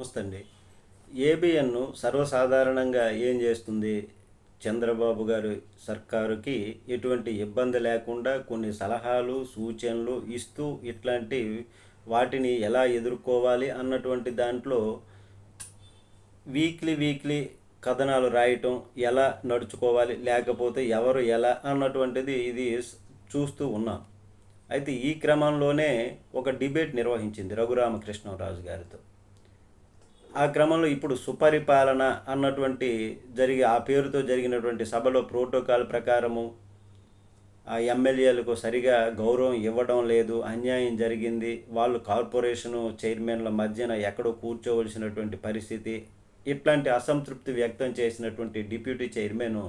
నమస్తే అండి ఏబిఎన్ సర్వసాధారణంగా ఏం చేస్తుంది? చంద్రబాబు గారు సర్కారుకి ఎటువంటి ఇబ్బంది లేకుండా కొన్ని సలహాలు సూచనలు ఇస్తూ ఇట్లాంటి వాటిని ఎలా ఎదుర్కోవాలి అన్నటువంటి దాంట్లో వీక్లీ వీక్లీ కథనాలు రాయటం ఎలా నడుచుకోవాలి లేకపోతే ఎవరు ఎలా అన్నటువంటిది ఇది చూస్తూ ఉన్నాం. అయితే ఈ క్రమంలోనే ఒక డిబేట్ నిర్వహించింది రఘురామకృష్ణరాజు గారితో. ఆ క్రమంలో ఇప్పుడు సుపరిపాలన అన్నటువంటి జరిగే ఆ పేరుతో జరిగినటువంటి సభలో ప్రోటోకాల్ ప్రకారము ఆ ఎమ్మెల్యేలకు సరిగా గౌరవం ఇవ్వడం లేదు అన్యాయం జరిగింది వాళ్ళు కార్పొరేషను చైర్మన్ల మధ్యన ఎక్కడో కూర్చోవలసినటువంటి పరిస్థితి ఇట్లాంటి అసంతృప్తి వ్యక్తం చేసినటువంటి డిప్యూటీ చైర్మన్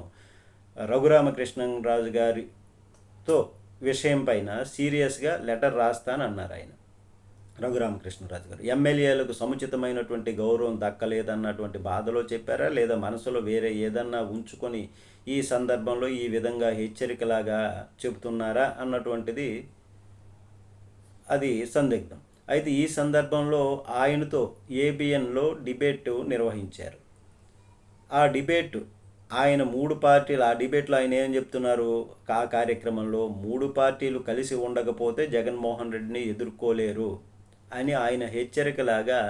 రఘురామకృష్ణరాజు గారితో విషయం పైన సీరియస్గా లెటర్ రాస్తానన్నారు ఆయన. రఘురామకృష్ణరాజు గారు. ఎమ్మెల్యేలకు సముచితమైనటువంటి గౌరవం దక్కలేదన్నటువంటి బాధలో చెప్పారా? లేదా మనసులో వేరే ఏదన్నా ఉంచుకొని ఈ సందర్భంలో ఈ విధంగా హెచ్చరికలాగా చెబుతున్నారా అన్నటువంటిది అది సందిగ్ధం. అయితే ఈ సందర్భంలో ఆయనతో ఏబిఎన్లో డిబేట్ నిర్వహించారు. ఆ డిబేట్ ఆయన మూడు పార్టీలు ఆ డిబేట్లో ఆయన ఏం చెప్తున్నారు? ఆ కార్యక్రమంలో మూడు పార్టీలు కలిసి ఉండకపోతే జగన్మోహన్ రెడ్డిని ఎదుర్కోలేరు. అని ఆయన హెచ్చరికలాగా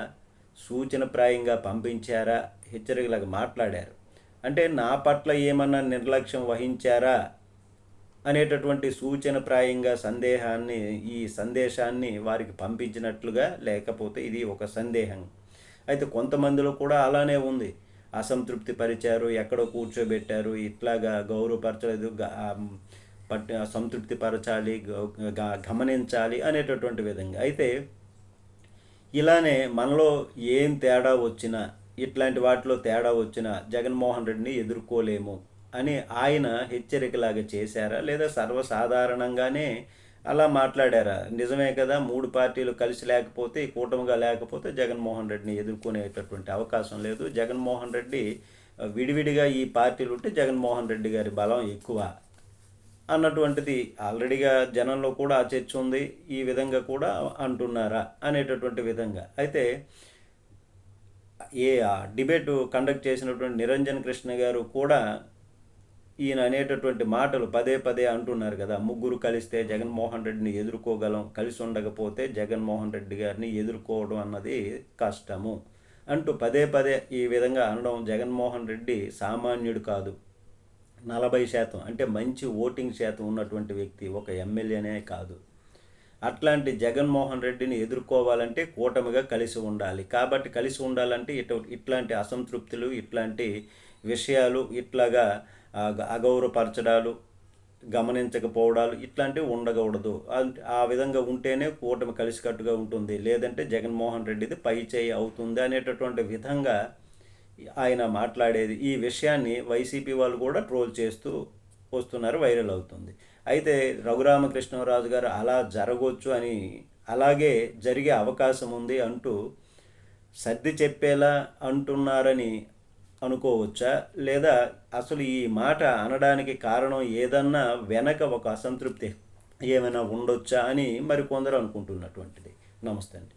సూచనప్రాయంగా పంపించారా హెచ్చరికలాగా మాట్లాడారు. అంటే నా పట్ల ఏమన్నా నిర్లక్ష్యం వహించారా అనేటటువంటి సూచనప్రాయంగా సందేహాన్ని ఈ సందేశాన్ని వారికి పంపించినట్లుగా లేకపోతే ఇది ఒక సందేహం. అయితే కొంతమందిలో కూడా అలానే ఉంది. అసంతృప్తి పరిచారు ఎక్కడో కూర్చోబెట్టారు ఇట్లాగా గౌరవపరచలేదు పట్ సంతృప్తి పరచాలి గమనించాలి అనేటటువంటి విధంగా. అయితే ఇలానే మనలో ఏం తేడా వచ్చినా ఇట్లాంటి వాటిలో తేడా వచ్చినా జగన్మోహన్ రెడ్డిని ఎదుర్కోలేము అని ఆయన హెచ్చరికలాగా చేశారా? లేదా సర్వసాధారణంగానే అలా మాట్లాడారా? నిజమే కదా మూడు పార్టీలు కలిసి లేకపోతే కూటమిగా లేకపోతే జగన్మోహన్ రెడ్డిని ఎదుర్కొనేటటువంటి అవకాశం లేదు. జగన్మోహన్ రెడ్డి విడివిడిగా ఈ పార్టీలు ఉంటే జగన్మోహన్ రెడ్డి గారి బలం ఎక్కువ. అన్నటువంటిది ఆల్రెడీగా జనంలో కూడా ఆ చర్చ ఉంది ఈ విధంగా కూడా అంటున్నారా అనేటటువంటి విధంగా. అయితే ఏ ఆ డిబేట్ కండక్ట్ చేసినటువంటి నిరంజన్ కృష్ణ గారు కూడా ఈయన అనేటటువంటి మాటలు పదే పదే అంటున్నారు కదా ముగ్గురు కలిస్తే జగన్మోహన్ రెడ్డిని ఎదుర్కోగలం కలిసి ఉండకపోతే జగన్మోహన్ రెడ్డి గారిని ఎదుర్కోవడం అన్నది కష్టము అంటూ పదే పదే ఈ విధంగా అనడం జగన్మోహన్ రెడ్డి సామాన్యుడు కాదు. నలభై శాతం అంటే మంచి ఓటింగ్ శాతం ఉన్నటువంటి వ్యక్తి ఒక ఎమ్మెల్యేనే కాదు. అట్లాంటి జగన్మోహన్ రెడ్డిని ఎదుర్కోవాలంటే కూటమిగా కలిసి ఉండాలి. కాబట్టి కలిసి ఉండాలంటే ఇటు ఇట్లాంటి అసంతృప్తులు ఇట్లాంటి విషయాలు ఇట్లాగా అగౌరవపరచడాలు గమనించకపోవడాలు ఇట్లాంటివి ఉండకూడదు. ఆ విధంగా ఉంటేనే కూటమి కలిసికట్టుగా ఉంటుంది. లేదంటే జగన్మోహన్ రెడ్డిది పై చేయి అవుతుంది అనేటటువంటి విధంగా ఆయన మాట్లాడేది ఈ విషయాన్ని వైసీపీ వాళ్ళు కూడా ట్రోల్ చేస్తూ వస్తున్నారు వైరల్ అవుతుంది. అయితే రఘురామకృష్ణరాజు గారు అలా జరగవచ్చు అని అలాగే జరిగే అవకాశం ఉంది అంటూ సర్ది చెప్పేలా అంటున్నారని అనుకోవచ్చా? లేదా అసలు ఈ మాట అనడానికి కారణం ఏదన్నా వెనక ఒక అసంతృప్తి ఏమైనా ఉండొచ్చా అని మరి కొందరు అనుకుంటున్నటువంటిది. నమస్తే అండి.